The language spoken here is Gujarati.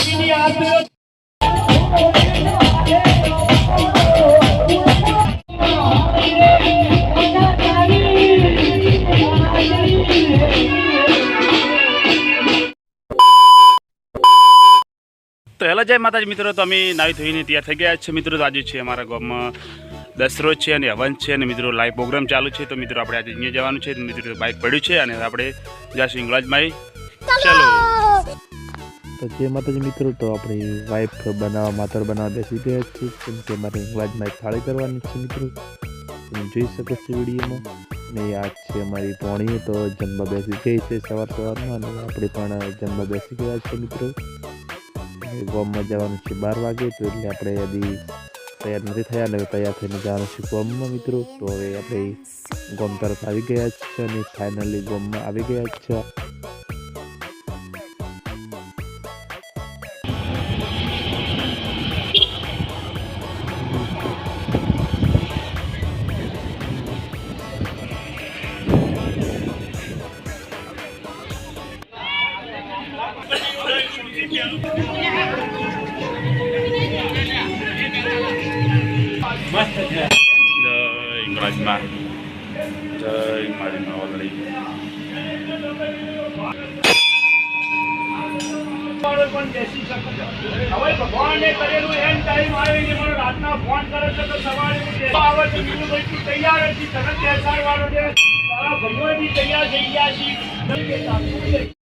તો હેલો જય માતાજી મિત્રો તો અમે નાવી ધોઈને તૈયાર થઈ ગયા છે. મિત્રો આજે છે અમારા ગામમાં દસરો છે અને હવન છે અને મિત્રો લાઈવ પ્રોગ્રામ ચાલુ છે. તો મિત્રો આપણે આજે અહીંયા જવાનું છે. મિત્રો બાઇક પડ્યું છે અને આપણે જઈશું ઇંગલાજમાં ચાલો! તો જે માતાજી મિત્રો તો આપણી વાઈફ બનાવવા માતર બનાવવા બેસી ગયા છીએ કેમ કે મારે ઇંગ્લાજમાં થાળી કરવાની છે મિત્રો. તમે જોઈ શકો છો વિડીયોમાં. ને આ છે અમારી પોણી, તો જમવા બેસી ગઈ છે સવાર સવારમાં, અને આપણે પણ જમવા બેસી ગયા છે મિત્રો. ગોમમાં જવાનું છે બાર વાગે, તો એટલે આપણે હજી તૈયાર નથી થયા અને તૈયાર થઈને જવાનું છે ગોમમાં મિત્રો. તો હવે આપણે ગોમ તરફ આવી ગયા છે અને ફાઇનલી ગોમમાં આવી ગયા છે જય ગણેશમાં જય મારી શકે હવે ભગવાને કરેલું એમ ટાઈમ આવે કે મને રાતના ફોન કરે છે તો સવારે આવે છે. તૈયાર હતી તરત બેસાડ વાળો છે તૈયાર થઈ ગયા છે?